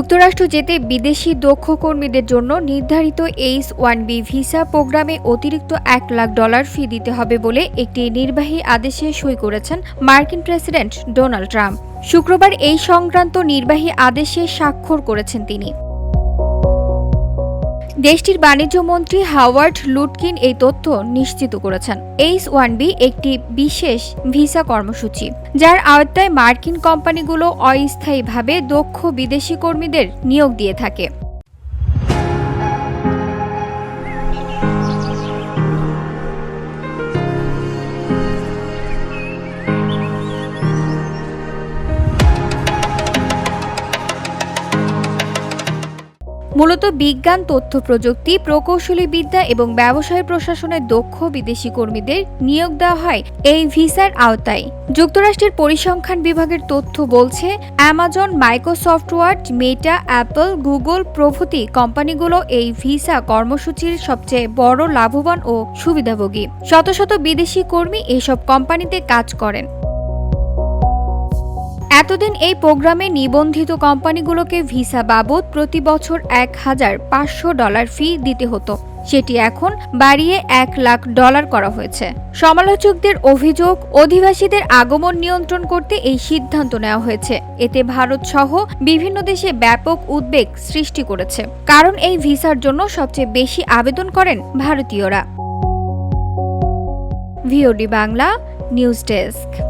যুক্তরাষ্ট্র যেতে বিদেশি দক্ষ কর্মীদের জন্য নির্ধারিত এইচ ওয়ান বি ভিসা প্রোগ্রামে অতিরিক্ত এক লাখ ডলার ফি দিতে হবে বলে একটি নির্বাহী আদেশে সই করেছেন মার্কিন প্রেসিডেন্ট ডোনাল্ড ট্রাম্প। শুক্রবার এই সংক্রান্ত নির্বাহী আদেশে স্বাক্ষর করেছেন তিনি। দেশটির বাণিজ্য মন্ত্রী হাওয়ার্ড লুটকিন এই তথ্য নিশ্চিত করেছেন। এইচ ওয়ান বি একটি বিশেষ ভিসা কর্মসূচি, যার আওতায় মার্কিন কোম্পানিগুলো অস্থায়ীভাবে দক্ষ বিদেশি কর্মীদের নিয়োগ দিয়ে থাকে। মূলত বিজ্ঞান, তথ্য প্রযুক্তি, প্রকৌশলী বিদ্যা এবং ব্যবসায় প্রশাসনের দক্ষ বিদেশি কর্মীদের নিয়োগ দেওয়া হয় এই ভিসার আওতায়। যুক্তরাষ্ট্রের পরিসংখ্যান বিভাগের তথ্য বলছে Amazon Microsoft word Meta Apple Google প্রভৃতি কোম্পানিগুলো এই ভিসা কর্মসূচির সবচেয়ে বড় লাভবান ও সুবিধাভোগী। শত শত বিদেশি কর্মী এসব কোম্পানিতে কাজ করেন। এতদিন এই প্রোগ্রামে নিবন্ধিত কোম্পানিগুলোকে ভিসা বাবদ প্রতি বছর এক হাজার পাঁচশো ডলার ফি দিতে হতো। সেটি এখন বাড়িয়ে এক লাখ ডলার করা হয়েছে। সমালোচকদের অভিযোগ, অধিবাসীদের আগমন নিয়ন্ত্রণ করতে এই সিদ্ধান্ত নেওয়া হয়েছে। এতে ভারত সহ বিভিন্ন দেশে ব্যাপক উদ্বেগ সৃষ্টি করেছে। কারণ এই ভিসার জন্য সবচেয়ে বেশি আবেদন করেন ভারতীয়রা। VOD Bangla, news desk.